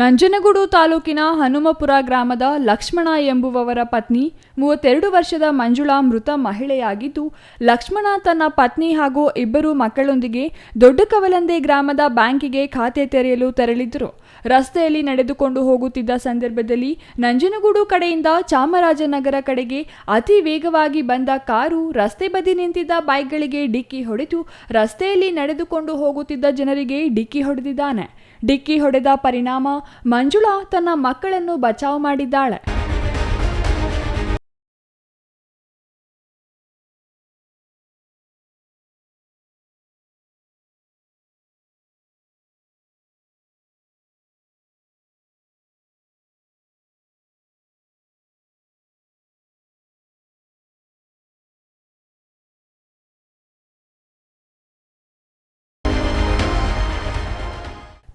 ನಂಜನಗೂಡು ತಾಲೂಕಿನ ಹನುಮಪುರ ಗ್ರಾಮದ ಲಕ್ಷ್ಮಣ ಎಂಬುವವರ ಪತ್ನಿ, ಮೂವತ್ತೆರಡು ವರ್ಷದ ಮಂಜುಳಾ ಮೃತ ಮಹಿಳೆಯಾಗಿದ್ದು, ಲಕ್ಷ್ಮಣ ತನ್ನ ಪತ್ನಿ ಹಾಗೂ ಇಬ್ಬರು ಮಕ್ಕಳೊಂದಿಗೆ ದೊಡ್ಡ ಕವಲಂದೆ ಗ್ರಾಮದ ಬ್ಯಾಂಕಿಗೆ ಖಾತೆ ತೆರೆಯಲು ತೆರಳಿದ್ದರು. ರಸ್ತೆಯಲ್ಲಿ ನಡೆದುಕೊಂಡು ಹೋಗುತ್ತಿದ್ದ ಸಂದರ್ಭದಲ್ಲಿ ನಂಜನಗೂಡು ಕಡೆಯಿಂದ ಚಾಮರಾಜನಗರ ಕಡೆಗೆ ಅತಿ ವೇಗವಾಗಿ ಬಂದ ಕಾರು ರಸ್ತೆ ಬದಿ ನಿಂತಿದ್ದ ಬೈಕ್ಗಳಿಗೆ ಡಿಕ್ಕಿ ಹೊಡೆದು ರಸ್ತೆಯಲ್ಲಿ ನಡೆದುಕೊಂಡು ಹೋಗುತ್ತಿದ್ದ ಜನರಿಗೆ ಡಿಕ್ಕಿ ಹೊಡೆದಿದ್ದಾನೆ. ಡಿಕ್ಕಿ ಹೊಡೆದ ಪರಿಣಾಮ ಮಂಜುಳಾ ತನ್ನ ಮಕ್ಕಳನ್ನು ಬಚಾವ್ ಮಾಡಿದ್ದಾಳೆ.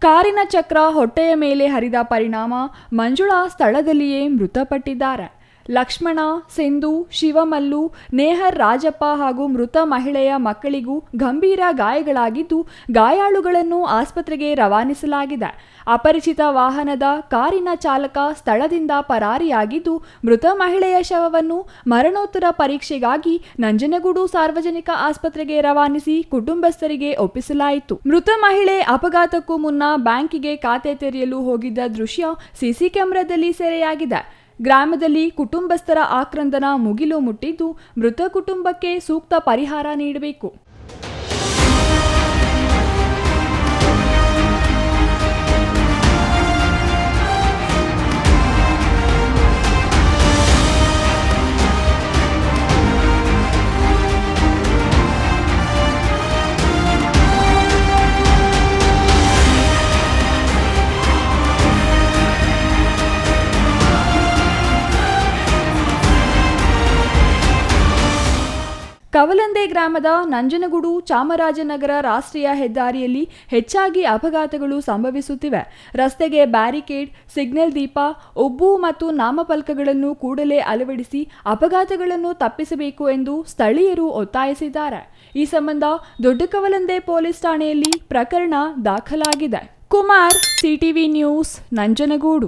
ಕಾರಿನ ಚಕ್ರ ಹೊಟ್ಟೆಯ ಮೇಲೆ ಹರಿದ ಪರಿಣಾಮ ಮಂಜುಳಾ ಸ್ಥಳದಲ್ಲಿಯೇ ಮೃತಪಟ್ಟಿದ್ದಾರೆ. ಲಕ್ಷ್ಮಣ, ಸಿಂಧು, ಶಿವಮಲ್ಲು, ನೇಹರ್ ರಾಜಪ್ಪ ಹಾಗೂ ಮೃತ ಮಹಿಳೆಯ ಮಕ್ಕಳಿಗೂ ಗಂಭೀರ ಗಾಯಗಳಾಗಿದ್ದು, ಗಾಯಾಳುಗಳನ್ನು ಆಸ್ಪತ್ರೆಗೆ ರವಾನಿಸಲಾಗಿದೆ. ಅಪರಿಚಿತ ವಾಹನದ ಕಾರಿನ ಚಾಲಕ ಸ್ಥಳದಿಂದ ಪರಾರಿಯಾಗಿದ್ದು, ಮೃತ ಮಹಿಳೆಯ ಶವವನ್ನು ಮರಣೋತ್ತರ ಪರೀಕ್ಷೆಗಾಗಿ ನಂಜನಗೂಡು ಸಾರ್ವಜನಿಕ ಆಸ್ಪತ್ರೆಗೆ ರವಾನಿಸಿ ಕುಟುಂಬಸ್ಥರಿಗೆ ಒಪ್ಪಿಸಲಾಯಿತು. ಮೃತ ಮಹಿಳೆ ಅಪಘಾತಕ್ಕೂ ಮುನ್ನ ಬ್ಯಾಂಕಿಗೆ ಖಾತೆ ತೆರೆಯಲು ಹೋಗಿದ್ದ ದೃಶ್ಯ ಸಿಸಿ ಕ್ಯಾಮೆರಾದಲ್ಲಿ ಸೆರೆಯಾಗಿದೆ. ಗ್ರಾಮದಲ್ಲಿ ಕುಟುಂಬಸ್ಥರ ಆಕ್ರಂದನ ಮುಗಿಲು ಮುಟ್ಟಿದ್ದು ಮೃತ ಕುಟುಂಬಕ್ಕೆ ಸೂಕ್ತ ಪರಿಹಾರ ನೀಡಬೇಕು. ಕವಲಂದೆ ಗ್ರಾಮದ ನಂಜನಗೂಡು ಚಾಮರಾಜನಗರ ರಾಷ್ಟ್ರೀಯ ಹೆದ್ದಾರಿಯಲ್ಲಿ ಹೆಚ್ಚಾಗಿ ಅಪಘಾತಗಳು ಸಂಭವಿಸುತ್ತಿವೆ. ರಸ್ತೆಗೆ ಬ್ಯಾರಿಕೇಡ್, ಸಿಗ್ನಲ್ ದೀಪ, ಒಬ್ಬು ಮತ್ತು ನಾಮಫಲಕಗಳನ್ನು ಕೂಡಲೇ ಅಳವಡಿಸಿ ಅಪಘಾತಗಳನ್ನು ತಪ್ಪಿಸಬೇಕು ಎಂದು ಸ್ಥಳೀಯರು ಒತ್ತಾಯಿಸಿದ್ದಾರೆ. ಈ ಸಂಬಂಧ ದೊಡ್ಡ ಕವಲಂದೆ ಪೊಲೀಸ್ ಠಾಣೆಯಲ್ಲಿ ಪ್ರಕರಣ ದಾಖಲಾಗಿದೆ. Kumar, CTV news, Nanjangud.